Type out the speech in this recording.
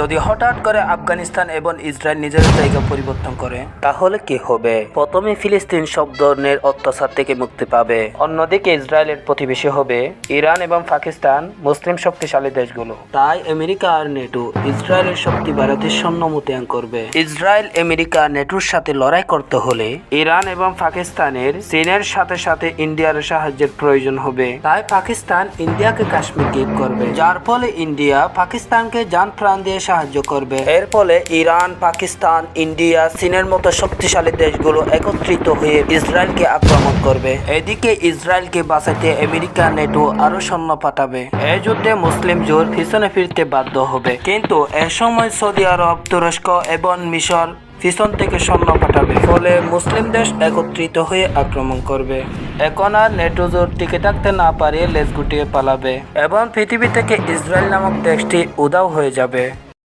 যদি হঠাৎ করে আফগানিস্তান এবং ইসরায়েল নিজের জায়গা পরিবর্তন করে, তাহলে কি হবে? প্রথমে ফিলিস্তিন সব ধরনের অত্যাচার থেকে মুক্তি পাবে। অন্যদিকে ইসরায়েলের প্রতিবেশী হবে ইরান এবং পাকিস্তান, মুসলিম শক্তিশালী দেশগুলো। তাই আমেরিকা আর নেটো ইসরায়েলের শক্তি বাড়াতে সৈন্য মোতায়েন করবে। ইসরায়েল আমেরিকা নেটোর সাথে লড়াই করতে হলে ইরান এবং পাকিস্তানের চীনের সাথে সাথে ইন্ডিয়ার সাহায্যের প্রয়োজন হবে। তাই পাকিস্তান ইন্ডিয়াকে কাশ্মীর গিফট করবে। যার ফলে ইন্ডিয়া পাকিস্তানকে যান প্রাণ দিয়ে সাহায্য করবে। এর ফলে ইরান, পাকিস্তান, ইন্ডিয়া, চীনের মতো শক্তিশালী দেশগুলো একত্রিত হয়ে ইসরায়েলকে আক্রমণ করবে। এদিকে ইসরায়েলকে বাঁচাতে আমেরিকা নেটো আরও সৈন্য পাঠাবে। এই যুদ্ধে মুসলিম জোর পিছনে ফিরতে বাধ্য হবে। কিন্তু এ সময় সৌদি আরব, তুরস্ক এবং মিশর পিছন থেকে সৈন্য পাঠাবে। ফলে মুসলিম দেশ একত্রিত হয়ে আক্রমণ করবে। এখন আর নেটো জোর টিকে থাকতে না পারে লেজ গুটিয়ে পালাবে। এবং পৃথিবী থেকে ইসরায়েল নামক দেশটি উদাও হয়ে যাবে।